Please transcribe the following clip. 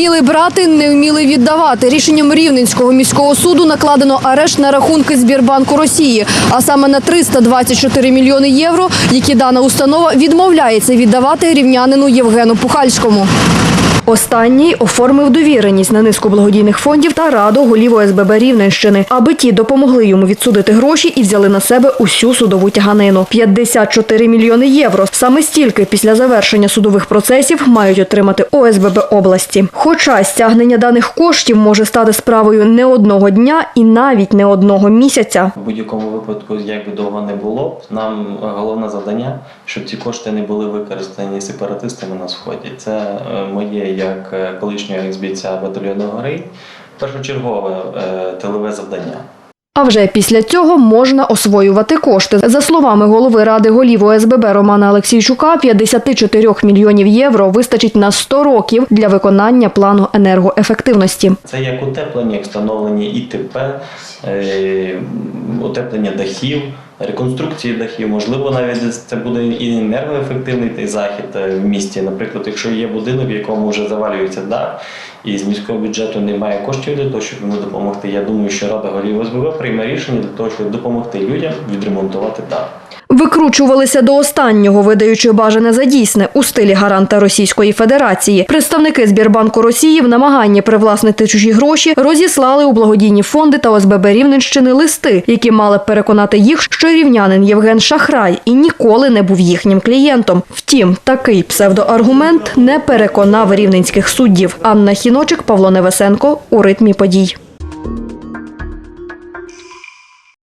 Вміли брати, не вміли віддавати. Рішенням Рівненського міського суду накладено арешт на рахунки Збірбанку Росії, а саме на 324 мільйони євро, які дана установа відмовляється віддавати рівнянину Євгену Пухальському. Останній оформив довіреність на низку благодійних фондів та раду голів ОСББ Рівненщини, аби ті допомогли йому відсудити гроші і взяли на себе усю судову тяганину. 54 мільйони євро. Саме стільки після завершення судових процесів мають отримати ОСББ області. Хоча стягнення даних коштів може стати справою не одного дня і навіть не одного місяця. В будь-якому випадку, як би довго не було, нам головне завдання, щоб ці кошти не були використані сепаратистами на сході. Це е, моє як е, колишнього ексбійця батальйону гори, першочергове е, тилове завдання. А вже після цього можна освоювати кошти. За словами голови ради голів ОСББ Романа Олексійчука, 54 мільйонів євро вистачить на 100 років для виконання плану енергоефективності. Це як утеплення, як встановлення ІТП, е, утеплення дахів, реконструкції дахів. Можливо, навіть це буде і енергоефективний захід е, в місті. Наприклад, якщо є будинок, в якому вже завалюється дах, і з міського бюджету немає коштів для того, щоб йому допомогти. Я думаю, що Рада голів ОСББ прийме рішення для того, щоб допомогти людям відремонтувати дах. Викручувалися до останнього, видаючи бажане за дійсне у стилі гаранта Російської Федерації. Представники Збірбанку Росії в намаганні привласнити чужі гроші розіслали у благодійні фонди та ОСББ Рівненщини листи, які мали переконати їх, що рівнянин Євген Шахрай і ніколи не був їхнім клієнтом. Втім, такий псевдоаргумент не переконав рівненських суддів. Анна Хіночик, Павло Невесенко у ритмі подій.